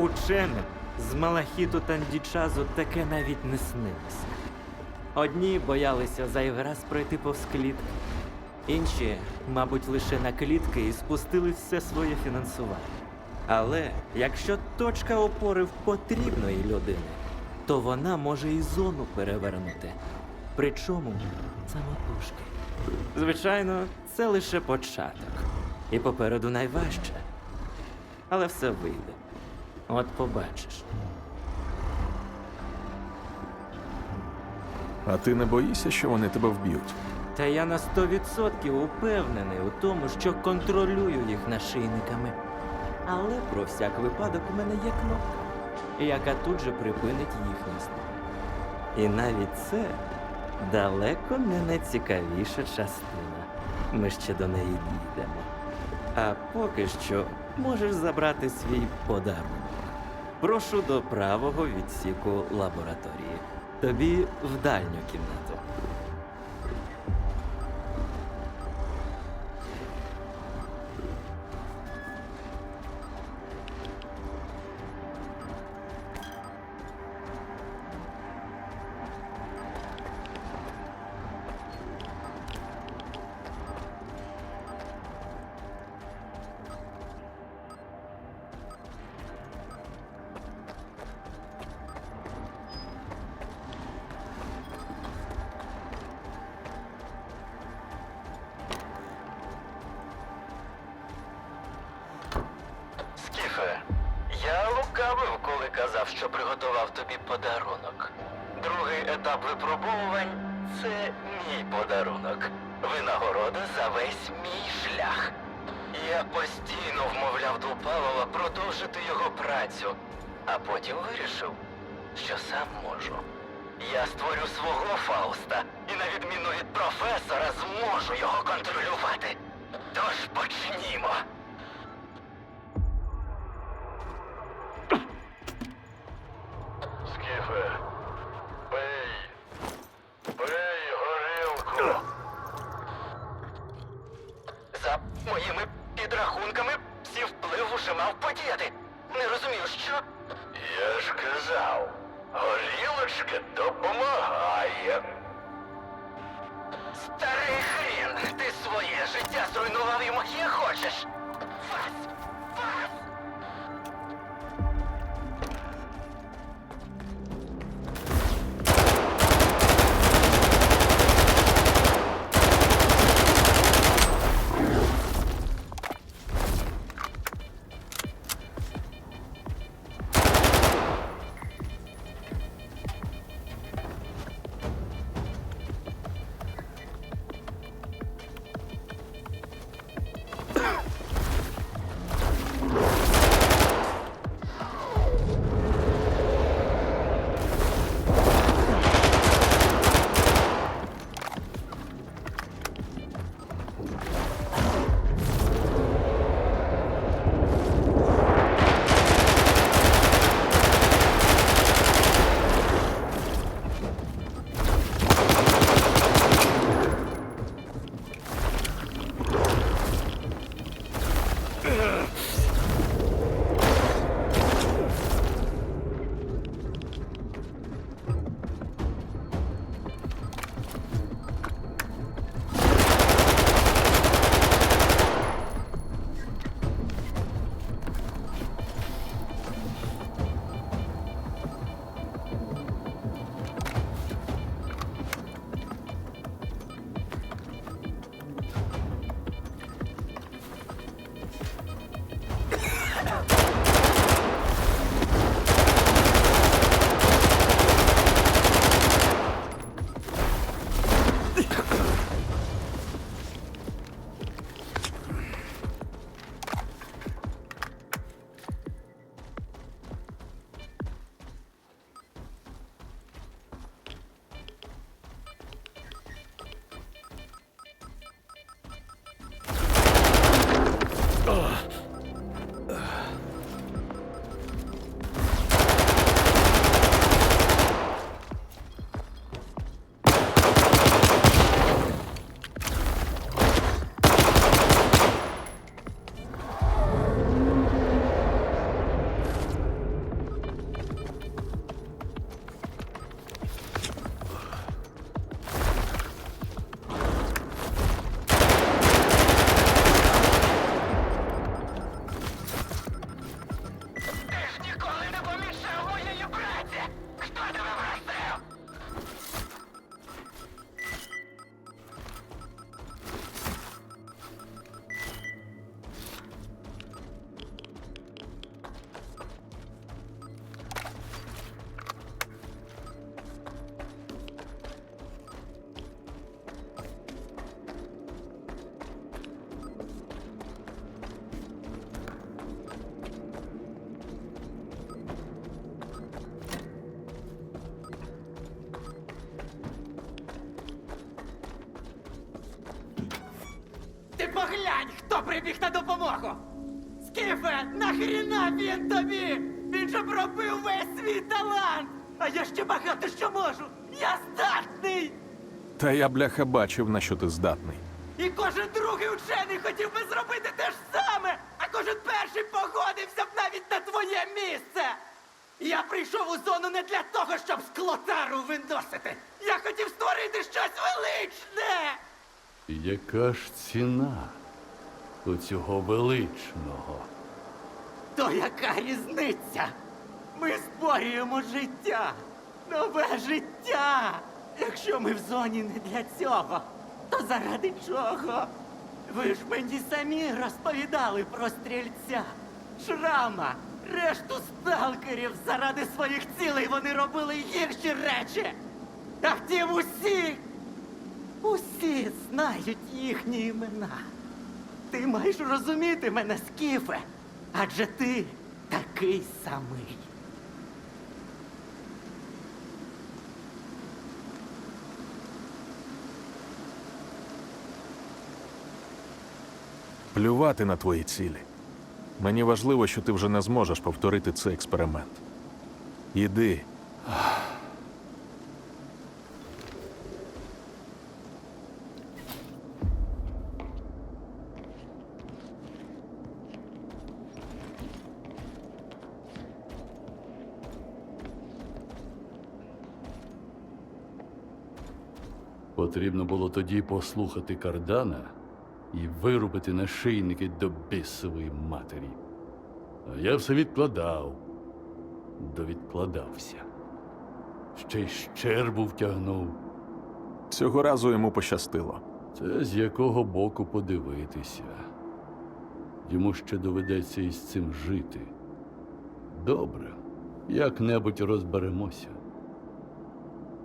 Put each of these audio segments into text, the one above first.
Ученим з Малахіту Тандічазу таке навіть не снилося. Одні боялися зайвий раз пройти повз клітки, інші, мабуть, лише на клітки і спустили все своє фінансування. Але якщо точка опори в потрібної людини, то вона може і зону перевернути. Причому самотужки. Звичайно, це лише початок. І попереду найважче. Але все вийде. От побачиш. А ти не боїшся, що вони тебе вб'ють? Та я на 100% упевнений у тому, що контролюю їх нашийниками. Але про всяк випадок у мене є кнопка, яка тут же припинить їхнє існування. І навіть це далеко не найцікавіша частина. Ми ще до неї дійдемо. А поки що можеш забрати свій подарунок. Прошу до правого відсіку лабораторії. Тобі в дальню кімнату. Що приготував тобі подарунок. Другий етап випробовувань це мій подарунок. Винагорода за весь мій шлях. Я постійно вмовляв Дупалова продовжити його працю, а потім вирішив, що сам можу. Я створю свого Фауста і, на відміну від професора, зможу його контролювати. Тож почнімо. Допомагає. Старий хрін, ти своє життя зруйнував і моє хочеш. Вас! Вас! Ugh. Ти поглянь, хто прибіг на допомогу! Скіфе, нахріна він тобі? Він же пробив весь свій талант! А я ще багато що можу! Я здатний! Та я бляха бачив, на що ти здатний. І кожен другий учений хотів би зробити те ж саме, а кожен перший погодився б навіть на твоє місце. Я прийшов у зону не для того, щоб склотару виносити. Я хотів створити щось величне. Яка ж ціна у цього величного? То яка різниця? Ми створюємо життя, нове життя. Якщо ми в зоні не для цього, то заради чого? Ви ж мені самі розповідали про стрільця, шрама, решту сталкерів заради своїх цілей вони робили гірші речі. А втім усі, усі знають їхні імена. Ти маєш розуміти мене, Скіфе, адже ти такий самий. Плювати на твої цілі. Мені важливо, що ти вже не зможеш повторити цей експеримент. Іди. Потрібно було тоді послухати кардана і вирубити нашийники до бісової матері. А я все відкладав, довідкладався. Ще й щербу втягнув. Цього разу йому пощастило. Це з якого боку подивитися. Йому ще доведеться із цим жити. Добре, як-небудь розберемося.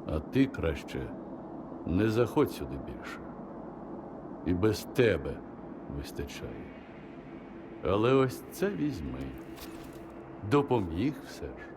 А ти краще не заходь сюди більше. І без тебе вистачає. Але ось це візьми. Допоміг все ж.